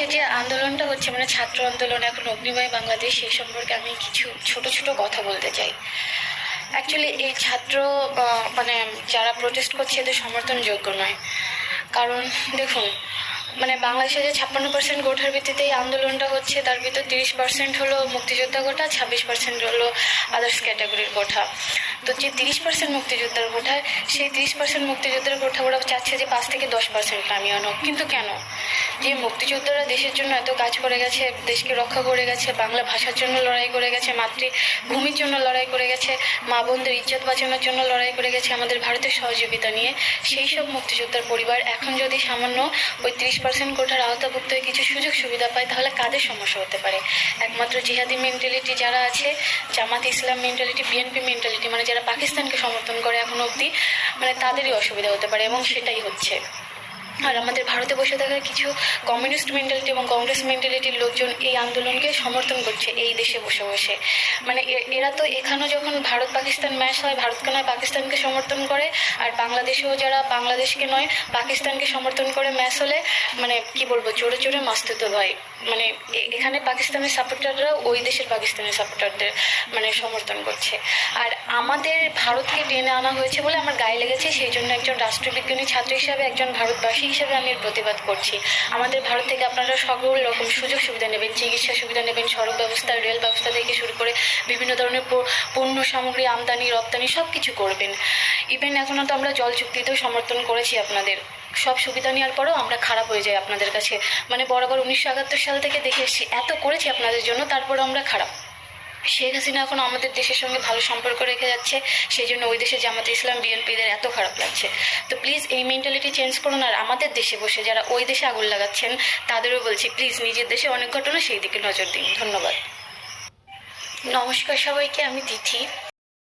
হচ্ছে যে আন্দোলনটা হচ্ছে মানে ছাত্র আন্দোলন, এখন অগ্নিময় বাংলাদেশ, সেই সম্পর্কে আমি কিছু ছোট ছোট কথা বলতে চাই। অ্যাকচুয়ালি এই ছাত্র মানে যারা প্রোটেস্ট করছে, এদের সমর্থনযোগ্য নয়। কারণ, দেখুন মানে বাংলাদেশে যে ছাপ্পান্ন পার্সেন্ট গোটার ভিত্তিতে এই আন্দোলনটা হচ্ছে, তার ভিতর তিরিশ পার্সেন্ট হলো মুক্তিযোদ্ধা কোটা ছাব্বিশ পার্সেন্ট হলো আদার্স ক্যাটাগরির কোঠা তো যে তিরিশ পার্সেন্ট মুক্তিযোদ্ধার কোঠা সেই তিরিশ পার্সেন্ট মুক্তিযোদ্ধার কোঠা ওরা চাচ্ছে যে পাঁচ থেকে দশ পার্সেন্ট নামিয়ে আনো কিন্তু কেন? যে মুক্তিযোদ্ধারা দেশের জন্য এত কাজ করে গেছে, দেশকে রক্ষা করে গেছে, বাংলা ভাষার জন্য লড়াই করে গেছে, মাতৃভূমির জন্য লড়াই করে গেছে, মা বোনদের ইজ্জত বাঁচানোর জন্য লড়াই করে গেছে, আমাদের ভারতের সহযোগিতা নিয়ে, সেই সব মুক্তিযোদ্ধার পরিবার এখন যদি সামান্য ওই তিরিশ পার্সেন্ট কোটার আওতাভুক্ত হয়ে কিছু সুযোগ সুবিধা পায়, তাহলে কাদের সমস্যা হতে পারে? একমাত্র জিহাদি মেন্টালিটি যারা আছে, Jamaat Islam mentality BNP mentality মানে যারা পাকিস্তানকে সমর্থন করে এখন অবধি মানে তাদেরই অসুবিধা হতে পারে এবং সেটাই হচ্ছে। আর আমাদের ভারতে বসে থাকা কিছু কমিউনিস্ট মেন্টালিটি এবং কংগ্রেস মেন্টালিটির লোকজন এই আন্দোলনকে সমর্থন করছে এই দেশে বসে বসে। মানে এরা তো এখানেও যখন ভারত পাকিস্তান ম্যাচ হয় ভারতকে নয় পাকিস্তানকে সমর্থন করে, আর বাংলাদেশেও যারা বাংলাদেশকে নয়, পাকিস্তানকে সমর্থন করে ম্যাচ হলে মানে কি বলব, জোরে জোরে মাস্তুত ভাই মানে এখানে পাকিস্তানের সাপোর্টাররা ওই দেশের পাকিস্তানের সাপোর্টারদের মানে সমর্থন করছে। আর আমাদের ভারতকে টেনে আনা হয়েছে বলে আমার গায়ে লেগেছে, সেই জন্য একজন রাষ্ট্রবিজ্ঞানী ছাত্র হিসাবে, একজন ভারতবাসী হিসাবে আমি প্রতিবাদ করছি। আমাদের ভারত থেকে আপনারা সকল রকম সুযোগ সুবিধা নেবেন, চিকিৎসা সুবিধা নেবেন, সড়ক ব্যবস্থা, রেল ব্যবস্থা থেকে শুরু করে বিভিন্ন ধরনের পণ্য সামগ্রী, আমদানি, রপ্তানি সব কিছু করবেন। ইভেন এখনও তো আমরা জল চুক্তিতেও সমর্থন করেছি আপনাদের। সব সুবিধা নেওয়ার পরেও আমরা খারাপ হয়ে যাই আপনাদের কাছে। মানে বরাবর উনিশশো একাত্তর সাল থেকে দেখে এসেছি, এত করেছি আপনাদের জন্য তারপরে আমরা খারাপ। শেখ হাসিনা এখন আমাদের দেশের সঙ্গে ভালো সম্পর্ক রেখে যাচ্ছে, সেই জন্য ওই দেশে জামাতে ইসলাম, বিএনপিদের এত খারাপ লাগছে। তো প্লিজ এই মেন্টালিটি চেঞ্জ করুন আর আমাদের দেশে বসে যারা ওই দেশে আগুন লাগাচ্ছেন, তাদেরও বলছি প্লিজ নিজের দেশে অনেক ঘটনা সেই দিকে নজর দিন। ধন্যবাদ। নমস্কার সবাইকে, আমি তিথি।